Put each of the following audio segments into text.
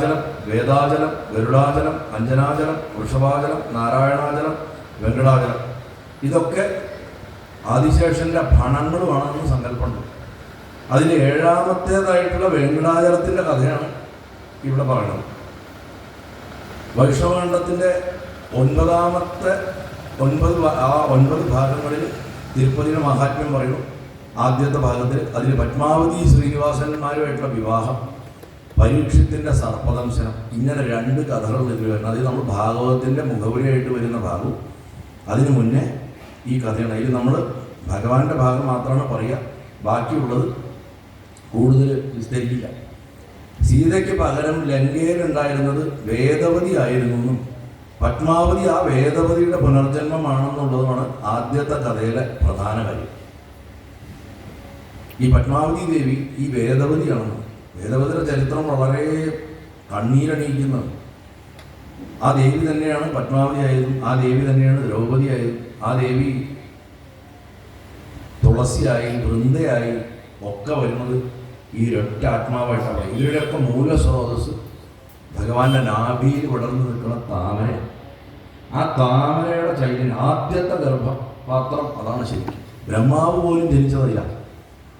ജലം വേദാചലം ഗരുഡാചലം അഞ്ജനാചലം വൃഷഭാചലം നാരായണാചലം വെങ്കടാചലം ഇതൊക്കെ ആദിശേഷന്റെ ഭണങ്ങളുമാണെന്ന് സങ്കല്പമുണ്ട്. അതിൽ ഏഴാമത്തേതായിട്ടുള്ള വെങ്കടാചലത്തിന്റെ കഥയാണ് ഇവിടെ പറയുന്നത്. വൈഷ്ണവഖണ്ഡത്തിന്റെ ഒൻപതാമത്തെ ഒൻപത് ആ ഒൻപത് ഭാഗങ്ങളിൽ തിരുപ്പതിയുടെ മഹാത്മ്യം പറയുന്നു. ആദ്യത്തെ ഭാഗത്തിൽ അതിൽ പത്മാവതി ശ്രീനിവാസന്മാരുമായിട്ടുള്ള വിവാഹം. പരീക്ഷത്തിന്റെ സർപ്പദംശനം. ഇങ്ങനെ രണ്ട് കഥകൾ ഇതിൽ വരുന്നത് അതിൽ നമ്മൾ ഭാഗവതത്തിന്റെ മുഖപുരിയായിട്ട് വരുന്ന ഭാഗവും അതിനു മുന്നേ ഈ കഥയാണ്. അതിൽ നമ്മൾ ഭഗവാന്റെ ഭാഗം മാത്രമാണ് പറയുക. ബാക്കിയുള്ളത് കൂടുതൽ വിസ്തരിക്കില്ല. സീതയ്ക്ക് പകരം ലങ്കയിലുണ്ടായിരുന്നത് വേദവതി ആയിരുന്നു എന്നും പത്മാവതി ആ വേദവതിയുടെ പുനർജന്മമാണെന്നുള്ളതുമാണ് ആദ്യത്തെ കഥയിലെ പ്രധാന കാര്യം. ഈ പത്മാവതി ദേവി ഈ വേദവതിയാണെന്ന് വേദവതിയുടെ ചരിത്രം വളരെ കണ്ണീരണിയിക്കുന്നു. ആ ദേവി തന്നെയാണ് പത്മാവതി ആയതും ആ ദേവി തന്നെയാണ് ദ്രൗപദി ആയതും ആ ദേവി തുളസിയായി വൃന്ദയായി ഒക്കെ വരുന്നത് ഈ ഒരൊറ്റ ആത്മാവായിട്ടാണ്. ഇവരുടെയൊക്കെ മൂലസ്രോതസ് ഭഗവാന്റെ നാഭിയിൽ വിടർന്നു നിൽക്കുന്ന താമര ആ താമരയുടെ ചൈതന്യം ആദ്യത്തെ ഗർഭപാത്രം അതാണ് ശരിക്കും. ബ്രഹ്മാവ് പോലും ജനിച്ചതല്ല.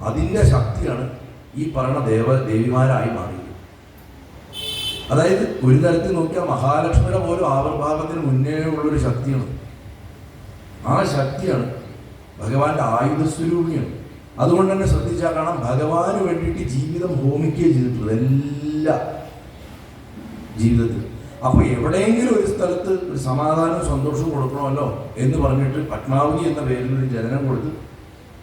അതിന്റെ ശക്തിയാണ് ഈ പറയുന്ന ദേവ ദേവിമാരായി മാറി. അതായത് ഒരു തരത്തിൽ നോക്കിയാൽ മഹാലക്ഷ്മിയുടെ പോലും ആവിർഭാവത്തിന് മുന്നേ ഉള്ളൊരു ശക്തിയാണ്. ആ ശക്തിയാണ് ഭഗവാന്റെ ആയുധസ്വരൂപിയാണ്. അതുകൊണ്ട് തന്നെ ശ്രദ്ധിച്ചാൽ കാണാം ഭഗവാന് വേണ്ടിയിട്ട് ജീവിതം ഹോമിക്കുകയും ചെയ്തിട്ടുള്ളത് എല്ലാ ജീവിതത്തിൽ അപ്പൊ എവിടെയെങ്കിലും ഒരു സ്ഥലത്ത് ഒരു സമാധാനവും സന്തോഷവും കൊടുക്കണമല്ലോ എന്ന് പറഞ്ഞിട്ട് പത്മാവതി എന്ന പേരിൽ ഒരു ജനനം കൊടുത്ത്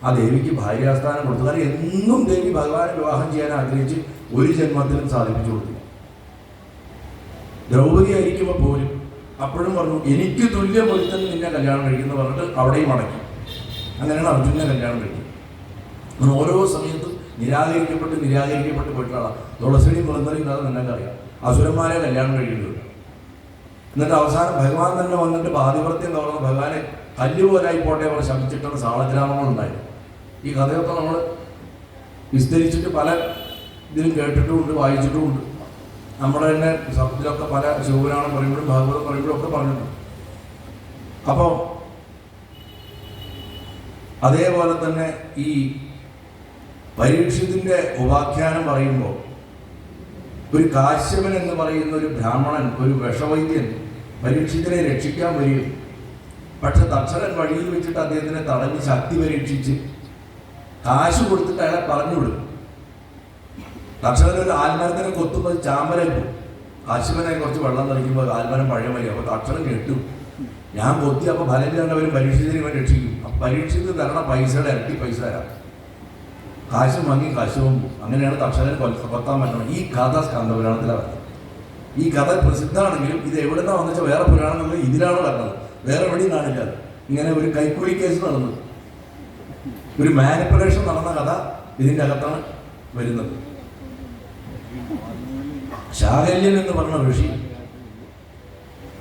ആ ദേവിക്ക് ഭാര്യാസ്ഥാനം കൊടുത്തു. കാരണം എന്നും ദേവി ഭഗവാനെ വിവാഹം ചെയ്യാൻ ആഗ്രഹിച്ച് ഒരു ജന്മത്തിലും സാധിപ്പിച്ചു കൊടുത്തില്ല. ദ്രൗപദി ആയിരിക്കുമ്പോൾ പോലും അപ്പോഴും പറഞ്ഞു എനിക്ക് തുല്യം ഒരുത്തൻ നിന്നെ കല്യാണം കഴിക്കുന്നു പറഞ്ഞിട്ട് അവിടെയും അടക്കി. അങ്ങനെയാണ് അർജുനെ കല്യാണം കഴിക്കുന്നത് അങ്ങനെ ഓരോ സമയത്തും നിരാകരിക്കപ്പെട്ട് നിരാകരിക്കപ്പെട്ട് പോയിട്ടുള്ള തുളസിയും മുളന്തറിയും നിനക്കറിയാം അസുരന്മാരെ കല്യാണം കഴിക്കുന്നത് എന്നിട്ട് അവസാനം ഭഗവാൻ തന്നെ വന്നിട്ട് പാതിവൃത്യം തുറന്ന് ഭഗവാനെ കല്ലുപോലായി പോട്ടെ അവർ ശമിച്ചിട്ടുള്ള സാളഗ്രാമങ്ങളുണ്ടായിരുന്നു ഈ കഥയൊക്കെ നമ്മൾ വിസ്തരിച്ചിട്ട് പല ഇതിലും കേട്ടിട്ടുമുണ്ട് വായിച്ചിട്ടുമുണ്ട്. നമ്മുടെ തന്നെ ശബ്ദത്തിലൊക്കെ പല ശിവപുരാണം പറയുമ്പോഴും ഭാഗവതം പറയുമ്പോഴും ഒക്കെ പറഞ്ഞിട്ടുണ്ട്. അപ്പോൾ അതേപോലെ തന്നെ ഈ പരീക്ഷത്തിന്റെ ഉപാഖ്യാനം പറയുമ്പോൾ ഒരു കാശ്യപൻ എന്ന് പറയുന്ന ഒരു ബ്രാഹ്മണൻ ഒരു വിഷവൈദ്യൻ പരീക്ഷത്തിനെ രക്ഷിക്കാൻ വരികയും പക്ഷെ തക്ഷകൻ വഴിയിൽ വെച്ചിട്ട് അദ്ദേഹത്തിനെ തടഞ്ഞ് ശക്തി പരീക്ഷിച്ച് കാശ് കൊടുത്തിട്ട് അയാളെ പറഞ്ഞു വിടും. കർഷകർ ഒരു ആൽമരത്തിനെ കൊത്തുമ്പോൾ ചാമ്പരം പോകും കാശുമനെ കുറച്ച് വെള്ളം തളിക്കുമ്പോൾ ആൽമരം പഴയ മതി അപ്പോൾ കർഷകൻ കെട്ടും ഞാൻ കൊത്തി അപ്പോൾ ഫലമില്ലാണ്ട് അവർ പരീക്ഷിച്ചതിന് വേണ്ടി രക്ഷിക്കും. അപ്പൊ പരീക്ഷിച്ച് തരണ പൈസയുടെ ഇരട്ടി പൈസ തരാം. കാശും വാങ്ങി കാശും അങ്ങനെയാണ് കർഷകരെ കൊത്താൻ പറ്റണം ഈ കഥ സ്കന്ധപുരാണത്തിലാണ് വരുന്നത്. ഈ കഥ പ്രസിദ്ധമാണെങ്കിലും ഇത് എവിടെന്നാ വന്നെച്ചാൽ വേറെ പുരാണങ്ങളിൽ ഇതിലാണ് വരുന്നത്. വേറെ എവിടെയും കാണില്ല. ഇങ്ങനെ ഒരു കൈക്കൂലി കേസ് നടന്നു ഒരു മാനിപ്പുലേഷൻ നടന്ന കഥ ഇതിന്റെ അകത്താണ് വരുന്നത്. ശാകല്യൻ എന്ന് പറഞ്ഞ ഋഷി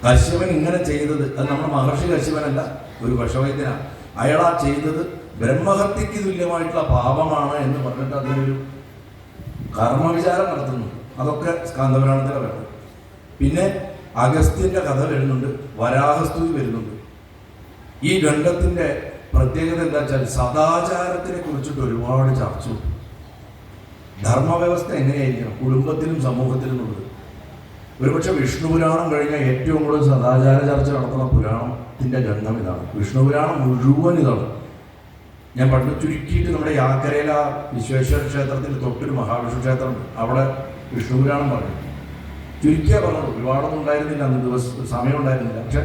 കശ്യപൻ ഇങ്ങനെ ചെയ്തത് അത് നമ്മുടെ മഹർഷി കശ്യപനല്ല ഒരു വിഷവൈദ്യനാണ് അയാളാ ചെയ്തത് ബ്രഹ്മഹത്യക്ക് തുല്യമായിട്ടുള്ള പാപമാണ് എന്ന് പറഞ്ഞിട്ട് അതിനൊരു കർമ്മവിചാരം നടത്തുന്നു. അതൊക്കെ സ്കാന്തപുരാണത്തിലെ വേണം പിന്നെ അഗസ്ത്യന്റെ കഥ വരുന്നുണ്ട് വരാഹസ്തു വരുന്നുണ്ട്. ഈ ഖണ്ഡത്തിന്റെ പ്രത്യേകത എന്താ വെച്ചാൽ സദാചാരത്തിനെ കുറിച്ചിട്ട് ഒരുപാട് ചർച്ചയുണ്ട് ധർമ്മവ്യവസ്ഥ എങ്ങനെയായിരിക്കണം? കുടുംബത്തിലും സമൂഹത്തിലും ഉള്ളത്. ഒരുപക്ഷെ വിഷ്ണു പുരാണം കഴിഞ്ഞാൽ ഏറ്റവും കൂടുതൽ സദാചാര ചർച്ച നടത്തുന്ന പുരാണത്തിന്റെ ഖണ്ഡം ഇതാണ്. വിഷ്ണു പുരാണം മുഴുവൻ ഇതാണ്. ഞാൻ പണ്ട് ചുരുക്കിയിട്ട് നമ്മുടെ യാക്കരയില വിശ്വേശ്വര ക്ഷേത്രത്തിൽ തൊട്ടൊരു മഹാവിഷ്ണു ക്ഷേത്രം അവിടെ വിഷ്ണു പുരാണം പറഞ്ഞു. ചുരുക്കിയാൽ പറഞ്ഞു ഒരുപാടൊന്നും ഉണ്ടായിരുന്നില്ല. അന്ന് ദിവസം സമയം ഉണ്ടായിരുന്നില്ല പക്ഷെ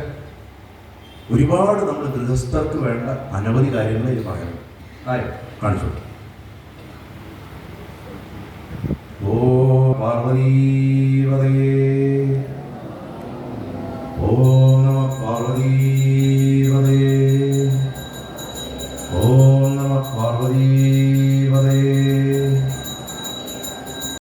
ഒരുപാട് നമ്മൾ ഗൃഹസ്ഥർക്ക് വേണ്ട അനവധി കാര്യങ്ങൾ ഇത് പറയുന്നു. കാണിച്ചു. ഓ പാർവതീ.